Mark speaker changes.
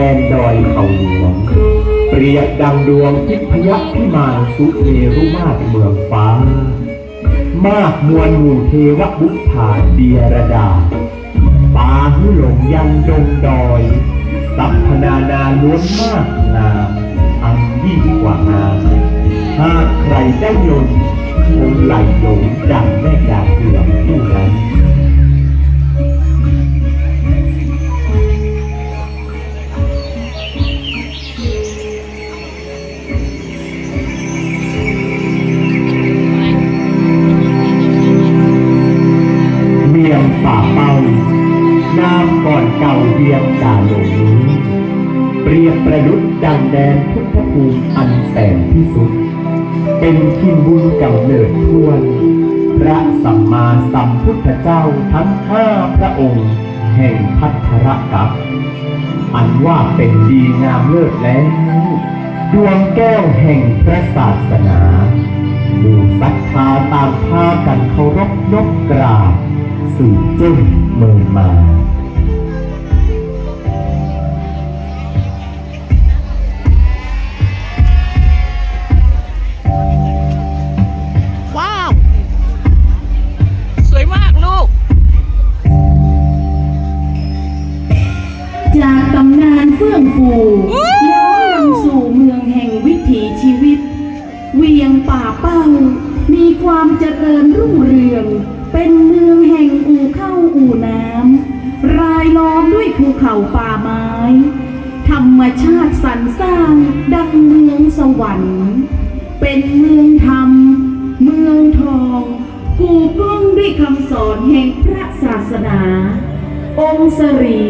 Speaker 1: แดนดอยเขาหลวง เปรียบดังดวงทิพยักพิมานสุเทรุมาตเมืองฟ้า มากมวลหมู่เทวบุตรผาเดียรดาป่าหุหลงยันดงดอย สัพพนานาล้วนมากนามอันยิ่งกว่านามหากใครได้ยนคงไหลหลงดังแม่ดาเดือผู้นั้น เวียงป่าเป้าน้ำก่อนเก่าเวียงกาหลงเปรียบประดุจดังแดนพุทธภูมิอันแสนที่สุด เป็นทินบุญกำเนิดทวน พระสัมมาสัมพุทธเจ้าทั้งห้าพระองค์ แห่งพัทธรกับอันว่าเป็นดีงามเลิศแล้วดวงแก้วแห่งพระศาสนาหมู่ศรัทธาตางพากันเคารพยกกราบ สู่เจ้าเมืองมา
Speaker 2: ว้าวสวยมากลูก
Speaker 3: จากตำนานเฟื่องฟูย้อนนำสู่เมืองแห่งวิถีชีวิต เวียงป่าเป้า มีความเจริญรุ่งเรือง เป็นเมื เขาป่าไม้ ธรรมชาติสรรสร้างดังเมืองสวรรค์ เป็นเมืองธรรม เมืองทองกูก้องด้วยคำสอนแห่งพระศาสนา องค์สรี